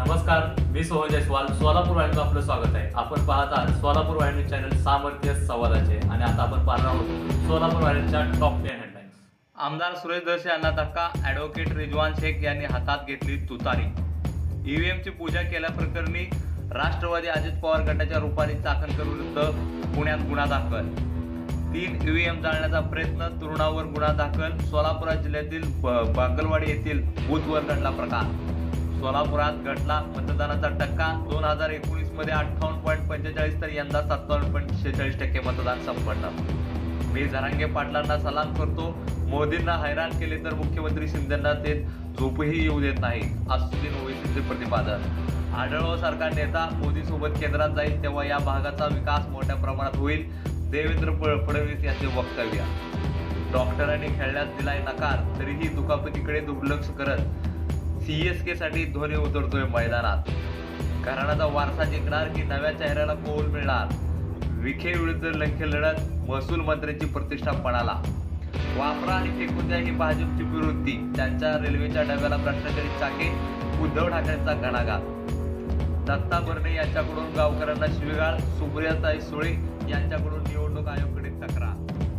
नमस्कार मी सोहन जयस्वाल. सोलापूर वाहिनीचं आपलं स्वागत आहे. आपण पाहत आहात सोलापूर वाहिनी चॅनल सामर्थ्य संवादाचे आणि आता आपण पाहणार आहोत सोलापूर वाहिनीच्या टॉप टेन हेडलाईन्स आमदार सुरेश दर्शे यांना धक्का ॲडव्होकेट रिजवान शेख यांनी हातात घेतली तुतारी. ईव्हीएमची पूजा केल्याप्रकरणी राष्ट्रवादी अजित पवार गटाच्या रूपाने चाकणकर विरुद्ध पुण्यात गुन्हा दाखल. तीन ईव्हीएम जाळण्याचा प्रयत्न तरुणावर गुन्हा दाखल. सोलापूर जिल्ह्यातील बागलवाडी येथील बूथवर घडला प्रकार. सोलापुरात घटला मतदानाचा टक्का. दोन हजार एकोणीसमध्ये अठ्ठावन्न पॉईंट पंचेचाळीस तर यंदा सत्तावन्न पॉईंट शेहेचाळीस टक्के मतदान संपन्न. मी जरांगे पाटलांना सलाम करतो. मोदींना हैराण केले तर मुख्यमंत्री शिंदेना ते झोपही येऊ देत नाही असुद्दीन ओवेसींचे प्रतिपादन. आढळव सारखा नेता मोदी सोबत केंद्रात जाईल तेव्हा या भागाचा विकास मोठ्या प्रमाणात होईल देवेंद्र फडणवीस यांचे वक्तव्य. डॉक्टरांनी खेळण्यास दिलाय नकार तरीही दुखापतीकडे दुर्लक्ष करत सी एससाठी धोनी उतरतोय मैदानात. घराण्याचा वारसा जिंकणार की नव्या चेहऱ्याला कौल मिळणार? विखे विरुद्ध लंखे लढत महसूल मंत्र्यांची प्रतिष्ठा पणाला. वापरा आणि फेकून द्या ही भाजपची प्रवृत्ती त्यांच्या रेल्वेच्या डब्याला भ्रष्टाचारी चाके उद्धव ठाकरेंचा घणाघात. दत्ता बर्णे यांच्याकडून गावकऱ्यांना शिवीगाळ सुप्रियाताई सुळे यांच्याकडून निवडणूक आयोगाकडे तक्रार.